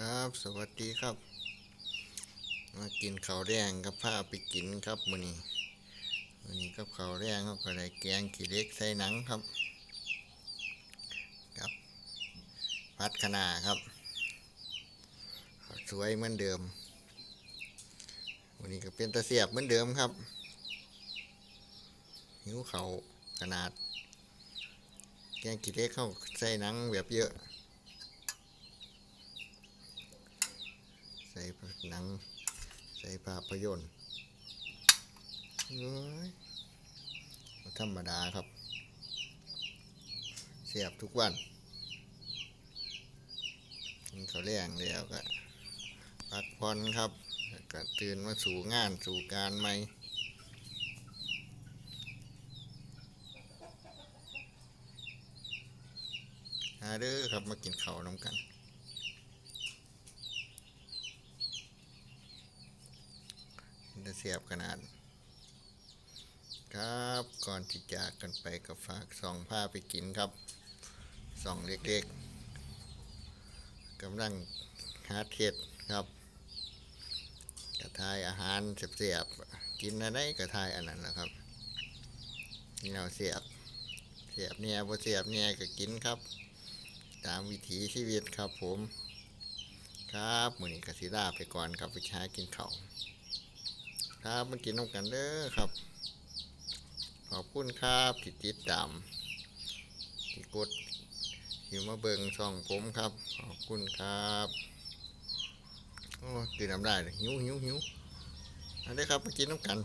ครับ สวัสดีครับ มากินข้าวแดงกับผ้าไปกินครับมื้อนี้มื้อนี้กับข้าวแดงเขาก็ได้แกงขี้เล็กใส่หนังครับกับพัดคะน้าครับ สวยเหมือนเดิมวันนี้ก็เป็นตะเสียบเหมือนเดิมครับ หิวเขาขนาด แกงขี้เล็กเข้าใส่หนังแบบเยอะ ใส่หนัง ใส่ภาพยนตร์เอ้ยธรรมดาครับเสียบทุกวันกินข้าวแรงแล้วก็พักผ่อนครับก็ตื่นมาสู่งานสู่การใหม่หาเด้อครับมากินข้าวน้ำกัน จะเสียบขนาด ครับก่อนที่จากกันไปก็ฝากส่องผ้าไปกินครับส่องเล็กๆกำลังหาเทศครับกระทายอาหารเสียบๆกินอะไรกระทายอันนั้นนะครับนี่เราเสียบเสียบเนี่ยพอเสียบเนี่ยก็กินครับ ตามวิถีชีวิตครับผมครับมือนี้กสิลาไปก่อนครับไปช้ากินเข้า ครับมากินน้ำกันเด้อครับ ขอบคุณครับที่ติดตามที่กดที่มาเบิงช่องผมครับ ขอบคุณครับโอ้กินน้ำได้เลยหิวหิวหิวเอันนี้ครับมากินน้ำกัน